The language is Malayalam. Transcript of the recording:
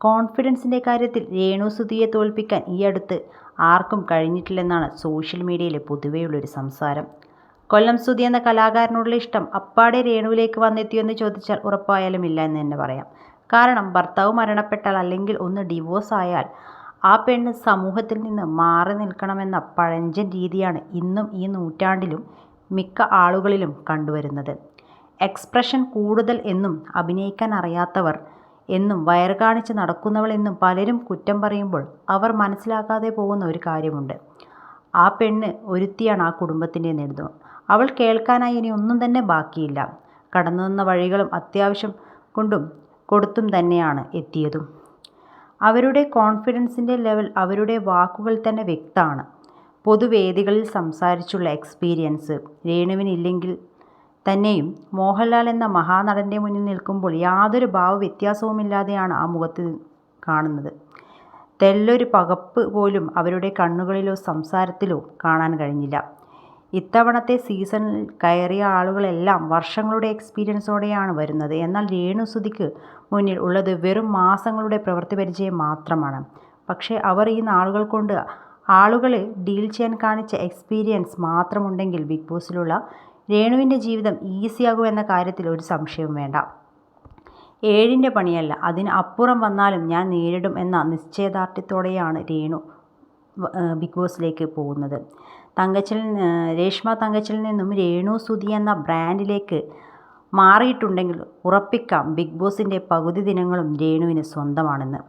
കോൺഫിഡൻസിന്റെ കാര്യത്തിൽ രേണു സുധിയെ തോൽപ്പിക്കാൻ അടുത്ത് ആർക്കും കഴിഞ്ഞിട്ടില്ലെന്നാണ് സോഷ്യൽ മീഡിയയിൽ പൊതുവെയുള്ളൊരു സംസാരം. കൊല്ലം സുധി എന്ന കലാകാരനോടുള്ള ഇഷ്ടം അപ്പാടെ രേണുവിലേക്ക് വന്നെത്തിയോ എന്ന് ചോദിച്ചാൽ ഉറപ്പായാലും ഇല്ല എന്ന് തന്നെ പറയാം. കാരണം ഭർത്താവ് മരണപ്പെട്ടാൽ അല്ലെങ്കിൽ ഒന്ന് ഡിവോഴ്സ് ആയാൽ ആ പെണ്ണ് സമൂഹത്തിൽ നിന്ന് മാറി നിൽക്കണമെന്ന പഴഞ്ചൻ രീതിയാണ് ഇന്നും ഈ നൂറ്റാണ്ടിലും മിക്ക ആളുകളിലും കണ്ടുവരുന്നത്. എക്സ്പ്രഷൻ കൂടുതൽ എന്നും അഭിനയിക്കാൻ അറിയാത്തവർ എന്നും വയറ് കാണിച്ച് നടക്കുന്നവളെന്നും പലരും കുറ്റം പറയുമ്പോൾ അവർ മനസ്സിലാക്കാതെ പോകുന്ന ഒരു കാര്യമുണ്ട്. ആ പെണ്ണ് ഒരുത്തിയാണ് ആ കുടുംബത്തിന്റെ നെടുന്തൂൺ. അവൾ കേൾക്കാനായി ഇനി ഒന്നും തന്നെ ബാക്കിയില്ല. കടന്നു നിന്ന വഴികളും അത്യാവശ്യം കൊണ്ടും കൊടുത്തും തന്നെയാണ് എത്തിയതും. അവരുടെ കോൺഫിഡൻസിന്റെ ലെവൽ അവരുടെ വാക്കുകൾ തന്നെ വ്യക്തമാണ്. പൊതുവേദികളിൽ സംസാരിച്ചുള്ള എക്സ്പീരിയൻസ് രേണുവിന് ഇല്ലെങ്കിൽ തന്നെയും മോഹൻലാൽ എന്ന മഹാനടന്റെ മുന്നിൽ നിൽക്കുമ്പോൾ യാതൊരു ഭാവവ്യത്യാസവുമില്ലാതെയാണ് ആ മുഖത്ത് കാണുന്നത്. തെല്ലൊരു പകപ്പ് പോലും അവരുടെ കണ്ണുകളിലോ സംസാരത്തിലോ കാണാൻ കഴിഞ്ഞില്ല. ഇത്തവണത്തെ സീസണിൽ കയറിയ ആളുകളെല്ലാം വർഷങ്ങളുടെ എക്സ്പീരിയൻസോടെയാണ് വരുന്നത്. എന്നാൽ രേണു സുധിക്ക് മുന്നിൽ ഉള്ളത് വെറും മാസങ്ങളുടെ പ്രവൃത്തി പരിചയം മാത്രമാണ്. പക്ഷേ അവർ ഈ നാളുകൾ കൊണ്ട് ആളുകളെ ഡീൽ ചെയ്യാൻ കാണിച്ച എക്സ്പീരിയൻസ് മാത്രമുണ്ടെങ്കിൽ ബിഗ് ബോസിലുള്ള രേണുവിന്റെ ജീവിതം ഈസിയാകും എന്ന കാര്യത്തിൽ ഒരു സംശയവും വേണ്ട. ഏഴിന്റെ പണിയല്ല അതിന് അപ്പുറം വന്നാലും ഞാൻ നേരിടും എന്ന നിശ്ചയദാർഢ്യത്തോടെയാണ് രേണു ബിഗ് ബോസിലേക്ക് പോകുന്നത്. തങ്കച്ചിൽ രേഷ്മ തങ്കച്ചിൽ നിന്നും രേണു സുതി എന്ന ബ്രാൻഡിലേക്ക് മാറിയിട്ടുണ്ടെങ്കിൽ ഉറപ്പിക്കാം ബിഗ് ബോസിന്റെ പകുതി ദിനങ്ങളും രേണുവിന് സ്വന്തമാണെന്ന്.